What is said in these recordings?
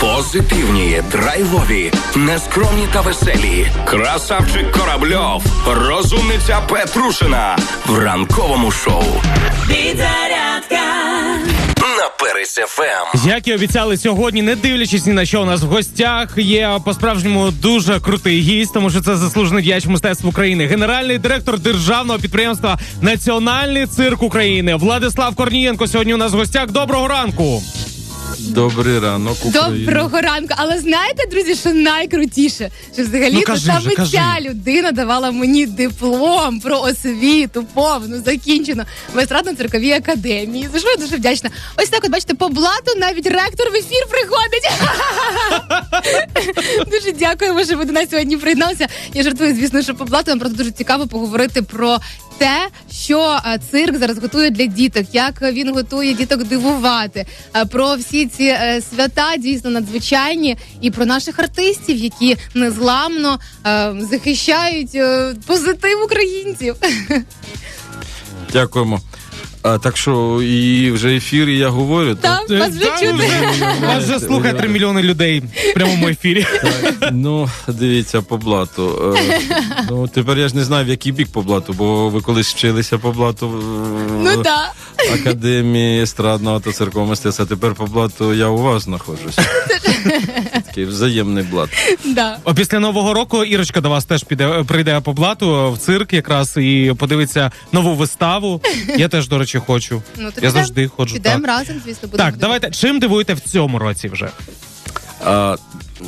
Позитивні, драйвові, нескромні та веселі. Красавчик Корабльов, розумниця Петрушина в ранковому шоу ФМ. Як і обіцяли сьогодні, не дивлячись ні на що у нас в гостях, є по-справжньому дуже крутий гість, тому що це заслужений діяч мистецтв України, генеральний директор державного підприємства Національний цирк України Владислав Корнієнко. Сьогодні у нас в гостях. Доброго ранку. Добрий ранок, Україна. Доброго ранку. Але знаєте, друзі, що найкрутіше? Що взагалі Ну, кажи саме кажи. ця людина давала мені диплом про освіту, повну, закінчено в естрадно-цирковій академії. За що я дуже вдячна. Ось так, от бачите, по блату навіть ректор в ефір приходить. дуже дякуємо, що ви до нас сьогодні приєдналися. Я жартую, звісно, що по нам просто дуже цікаво поговорити про. Те, що е, цирк зараз готує для діток, як він готує діток дивувати, е, про всі ці е, свята дійсно надзвичайні, і про наших артистів, які незламно захищають позитив українців. Дякуємо. А, так що і вже ефір, і я говорю. Там вас вже чути. Вас вже слухає 3 мільйони людей в прямому ефірі. Так, ну, дивіться, по блату. Е, ну, тепер я ж не знаю, в який бік по блату, бо ви колись вчилися по блату в Ну. Академії естрадного та церковного мистецтва. Тепер по блату я у вас знаходжусь. Такий взаємний блат. Да. О, Після нового року Ірочка до вас теж піде прийде по блату в цирк, якраз і подивиться нову виставу. Я теж, до речі, хочу. Ну, то Я підем- завжди ходжу. Підемо Так, разом, звісно, будемо. так давайте чим дивуєте в цьому році вже? А,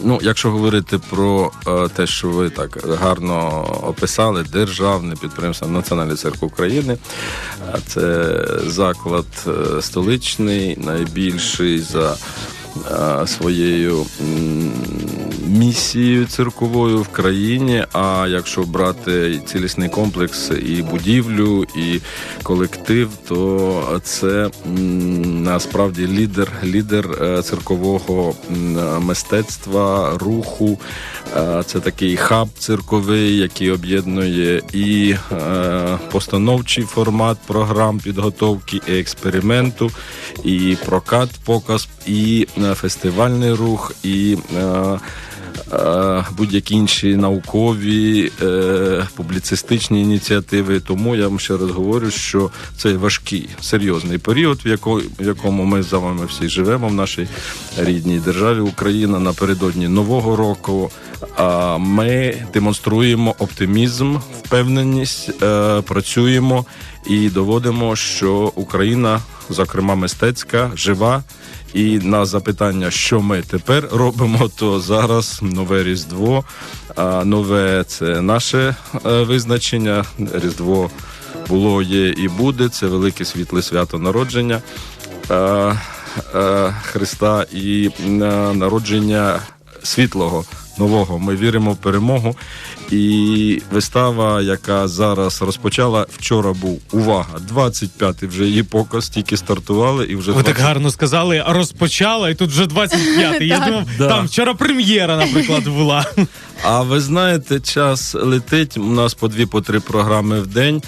ну, якщо говорити про е, те, що ви так гарно описали, державне підприємство Національної церкви України. А Це заклад е, столичний, найбільший за е, своєю м, місією цирковою в країні. А якщо брати цілісний комплекс і будівлю, і колектив, то це насправді лідер, лідер е, циркового мистецтва, руху. Е, Це такий хаб цирковий, який об'єднує і е, постановчий формат програм підготовки і експерименту, і прокат, показ, і фестивальний рух, і будь-які інші наукові е, публіцистичні ініціативи. Тому я вам ще раз говорю, що це важкий серйозний період, в якому ми з вами всі живемо в нашій рідній державі Україна напередодні нового року. Ми демонструємо оптимізм, впевненість, е, працюємо і доводимо, що Україна, зокрема мистецька, жива. І на запитання, що ми тепер робимо, то зараз нове Різдво. А нове це наше е, визначення. Різдво було, є і буде. Це велике світле свято народження е, е, Христа і народження світлого. Нового ми віримо в перемогу. І вистава, яка зараз розпочала, вчора був увага, 25-й вже її показ, тільки стартували, і вже Ви так гарно сказали, розпочала, і тут вже 25-й. Я думав, там вчора прем'єра, наприклад, була. А ви знаєте, час летить. У нас по дві по три програми в день.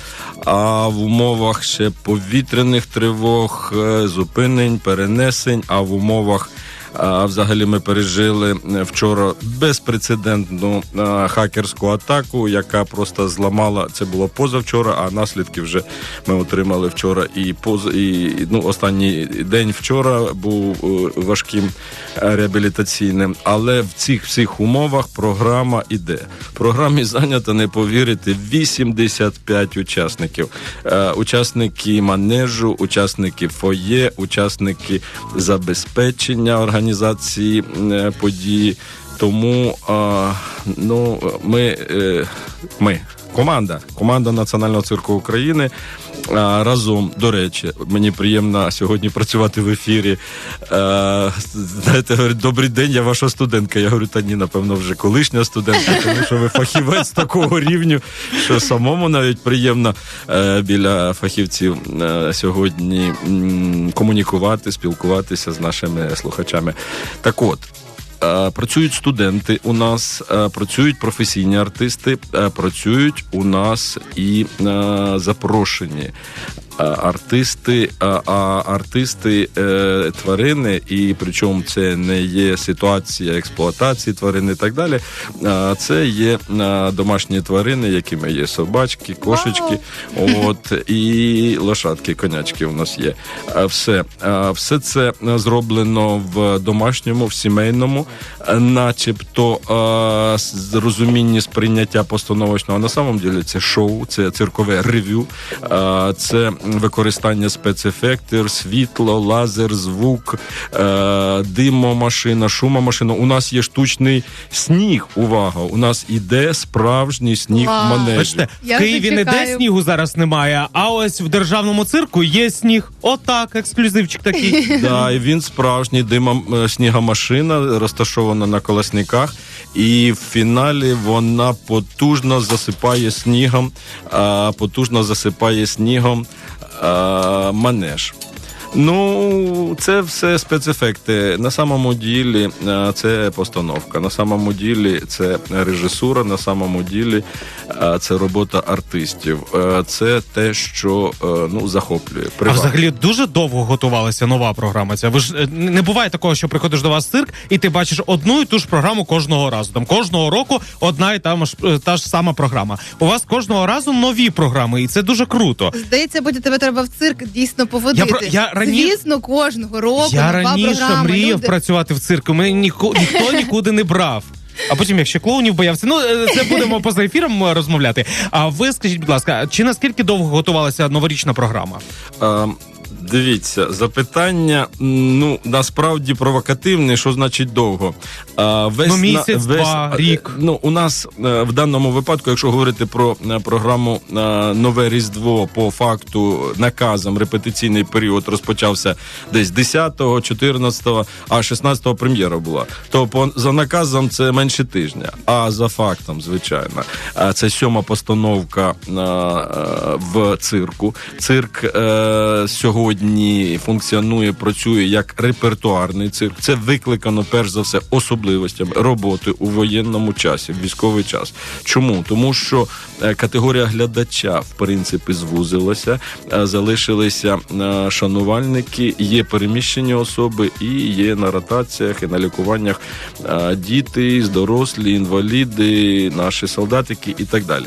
А в умовах ще повітряних тривог, е, зупинень, перенесень. А в умовах а, взагалі ми пережили е, вчора безпрецедентну е, хакерську атаку, яка просто зламала. Це було позавчора, а наслідки вже ми отримали вчора. І поз і ну останній день вчора був е, важким реабілітаційним. Але в цих всіх умовах програма іде. Програмі зайнято, не повірите, 85 учасників. Учасники манежу, учасники фоє, учасники забезпечення організації е, події. Тому ну, ми, е, ми, команда, команда Національного цирку України. Разом, до речі, мені приємно сьогодні працювати в ефірі. Знаєте, говорить, добрий день, я ваша студентка. Я говорю, та ні, напевно, вже колишня студентка, тому що ви фахівець такого рівню, що самому навіть приємно е, біля фахівців е, сьогодні комунікувати, спілкуватися з нашими слухачами. Так от. Е, Працюють студенти у нас, е, працюють професійні артисти, е, працюють у нас і запрошені артисти, а, а артисти е, тварини, і причому це не є ситуація експлуатації тварин і так далі. А, це є домашні тварини, якими є собачки, кошечки, от і лошадки, конячки у нас є. Все, все це зроблено в домашньому, в сімейному, начебто розумінні сприйняття постановочного. На самом деле це шоу, це циркове ревю, це використання спецефектів, світло, лазер, звук, е, димомашина, шумомашина. У нас є штучний сніг. Увага! У нас іде справжній сніг Вау. в манежі. Бачите, Я в Києві вже ніде чекаю. снігу зараз немає, а ось в державному цирку є сніг. Отак, ексклюзивчик такий. Да, і він справжній дима е, снігомашина, розташована на колесниках. І в фіналі вона потужно засипає снігом, потужно засипає снігом манеж. Ну, це все спецефекти. На самому ділі е, це постановка. На самому ділі це режисура, на самому ділі е, це робота артистів. Е, Це те, що ну захоплює. А взагалі дуже довго готувалася нова програма. Ця ви ж не буває такого, що приходиш до вас в цирк, і ти бачиш одну і ту ж програму кожного разу. Там кожного року одна і та ж е, та ж сама програма. У вас кожного разу нові програми, і це дуже круто. Здається, потім тебе треба в цирк дійсно поводити. Я я рані- Звісно, кожного року Я нова раніше програма. мріяв Люди... працювати в цирку. Мене ніко, ніхто нікуди не брав. А потім, якщо клоунів боявся, ну е, це будемо поза ефіром е, розмовляти. А ви скажіть, будь ласка, чи наскільки довго готувалася новорічна програма? А, дивіться, запитання ну насправді провокативне, що значить довго. А, весь Ну, на- місяць, два, е, рік. Ну у нас е, в даному випадку, якщо говорити про е, програму Нове Різдво по факту наказом, репетиційний період розпочався десь 10-го, 14-го, а 16-го прем'єра була. То по за наказом це менше тижня. А за фактом, звичайно, це сьома постановка в цирку. Цирк е, сьогодні функціонує, працює як репертуарний цирк. Це викликано перш за все особливостями роботи у воєнному часі, в військовий час. Чому? Тому що е, категорія глядача в принципі звузилася, е, залишилися е, шанувальники, є переміщені особи і є на ротаціях і на лікуваннях діти, дорослі, інваліди, наші солдатики і так далі.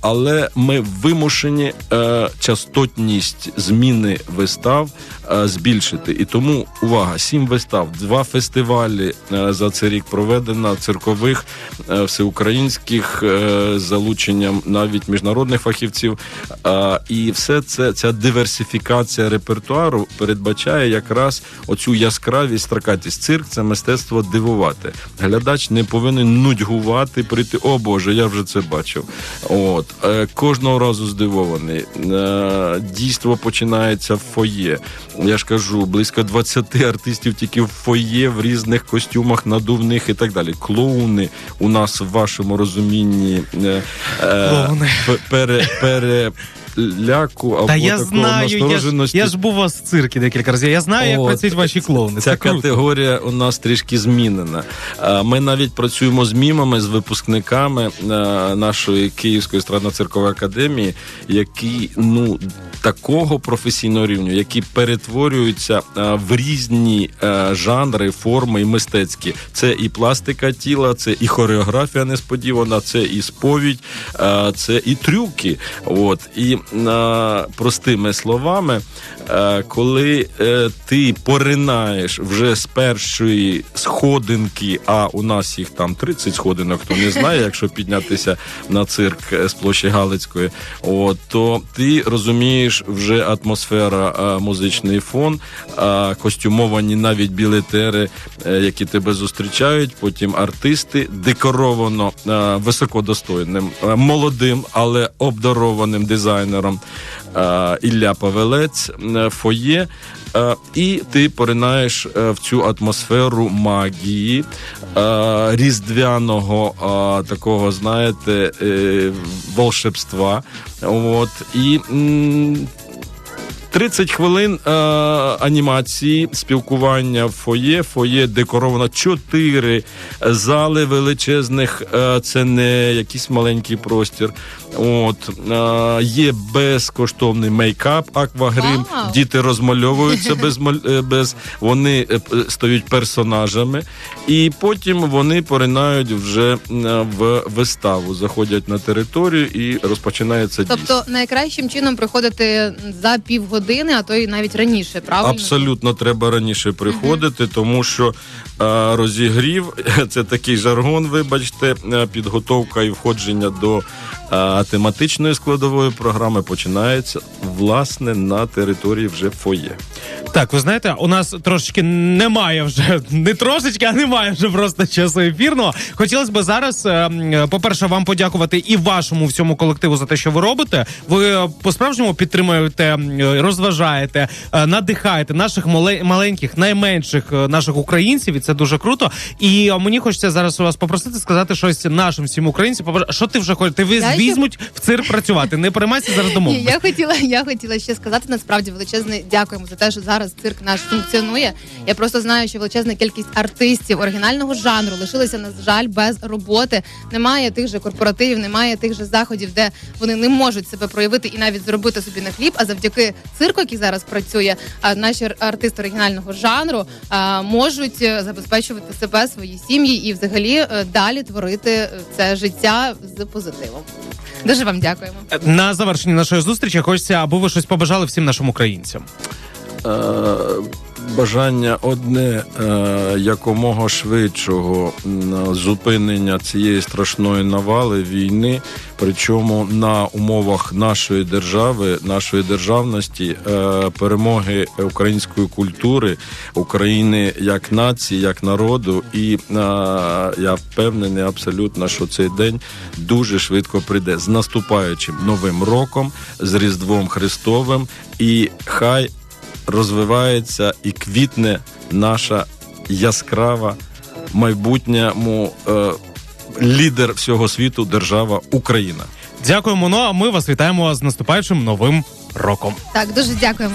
Але ми вимушені частотність зміни вистав е, збільшити. І тому увага, сім вистав, два фестивалі е, за цей рік проведено циркових е, всеукраїнських залученням навіть міжнародних фахівців. І все це ця диверсифікація репертуару передбачає якраз оцю яскравість, стракатість. Цирк це мистецтво дивувати. Глядач не повинен нудьгувати, прийти. О Боже, я вже це бачив. От кожного разу здивований. Дійство починається в фоє. Я ж кажу, близько 20 артистів тільки в фоє в різних костюмах, надувних і так далі. Клоуни у нас в вашому розумінні е, е, пере, пере ляку або Та я такого знаю, я ж, настороженості. я ж був у вас в циркі декілька разів. Я знаю, як працюють ваші клоуни. Ця Це круто. категорія у нас трішки змінена. Е, Ми навіть працюємо з мімами, з випускниками е, нашої Київської естрадно-циркової академії, які ну такого професійного рівня, які перетворюються е, в різні жанри, форми і мистецькі. Це і пластика тіла, це і хореографія несподівана, це і сповідь, це і трюки. От і простими словами, е, коли е, ти поринаєш вже з першої сходинки, а у нас їх там 30 сходинок, хто не знає, якщо піднятися на цирк е, з площі Галицької, от, то ти розумієш вже атмосфера, е, музичний фон, е, костюмовані навіть білетери, е, які тебе зустрічають, потім артисти декоровано е, високодостойним, е, молодим, але обдарованим дизайнером. е, Ілля Павелець е, фоє. Е, І ти поринаєш е, в цю атмосферу магії е, різдвяного е, такого, знаєте, е, волшебства. От і 30 хвилин е, анімації, спілкування в фоє. Фоє декоровано 4 зали величезних. Е, це не якийсь маленький простір. От е, є безкоштовний мейкап, аквагрим. Вау! Діти розмальовуються без е, без вони е, стають персонажами, і потім вони поринають вже е, в виставу, заходять на територію і розпочинається. Тобто найкращим чином приходити за півгодини, а то й навіть раніше, правильно? Абсолютно треба раніше приходити, тому що е, розігрів це такий жаргон, вибачте, е, підготовка і входження до е, тематичної складової програми починається власне на території вже фоє. Так, ви знаєте, у нас трошечки немає вже не трошечки, а немає вже просто часу ефірного. Хотілося б зараз, е, по-перше, вам подякувати і вашому всьому колективу за те, що ви робите. Ви е, по-справжньому підтримуєте, м, е, розважаєте, е, надихаєте наших маленьких, найменших е, наших українців, і це дуже круто. І е, мені хочеться зараз у вас попросити сказати щось нашим всім українцям. Що ти вже хочеш? Ти візьмуть в цирк працювати. Не переймайся зараз домовимося. я хотіла, я хотіла ще сказати насправді величезне дякуємо за те, що зараз цирк наш функціонує. Я просто знаю, що величезна кількість артистів оригінального жанру лишилися на жаль без роботи. Немає тих же корпоративів, немає тих же заходів, де вони не можуть себе проявити і навіть зробити собі на хліб. А завдяки цирку, який зараз працює, а, наші артисти оригінального жанру можуть е, забезпечувати себе, свої сім'ї і взагалі е, далі творити е, це життя з позитивом. Дуже вам дякуємо. На завершенні нашої зустрічі хочеться, аби ви щось побажали всім нашим українцям. Е, бажання одне е, якомога швидшого зупинення цієї страшної навали війни, причому на умовах нашої держави, нашої державності, е, перемоги української культури, України як нації, як народу. І е, я впевнений абсолютно, що цей день дуже швидко прийде з наступаючим новим роком, з Різдвом Христовим, і хай розвивається і квітне наша яскрава майбутньому е, лідер всього світу, держава Україна. Дякуємо. Ну а ми вас вітаємо з наступаючим новим роком. Так, дуже дякуємо.